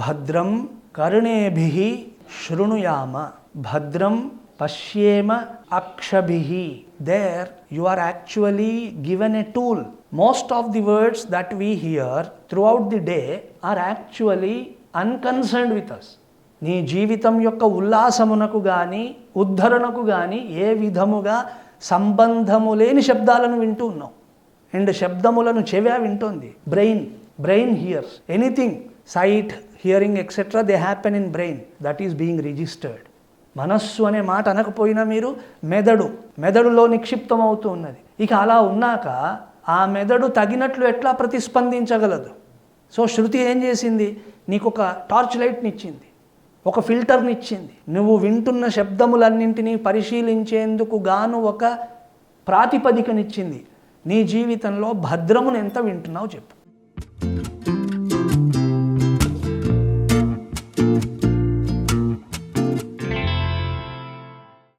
భద్రం కరుణేభి శృణుయామ భద్రం పశ్యేమ అక్షభి. There you are actually given a tool most of the words that we hear throughout the day are actually unconcerned with us నీ జీవితం యొక్క ఉల్లాసమునకు కానీ ఉద్ధరణకు కానీ ఏ విధముగా సంబంధము లేని శబ్దాలను వింటూ ఉన్నావు. అండ్ శబ్దములను చెవా వింటోంది. Brain brain hears anything sight hearing etcetera they happen in brain that is being registered మనస్సు అనే మాట అనకపోయినా మీరు మెదడు మెదడులో నిక్షిప్తం అవుతూ ఉన్నది. ఇక అలా ఉన్నాక ఆ మెదడు తగినట్లు ఎట్లా ప్రతిస్పందించగలదు? సో శృతి ఏం చేసింది? నీకు ఒక టార్చ్ లైట్ని ఇచ్చింది ఒక ఫిల్టర్ని ఇచ్చింది నువ్వు వింటున్న శబ్దములన్నింటినీ పరిశీలించేందుకు గాను ఒక ప్రాతిపదికనిచ్చింది. నీ జీవితంలో భద్రమును ఎంత వింటున్నావు చెప్పు.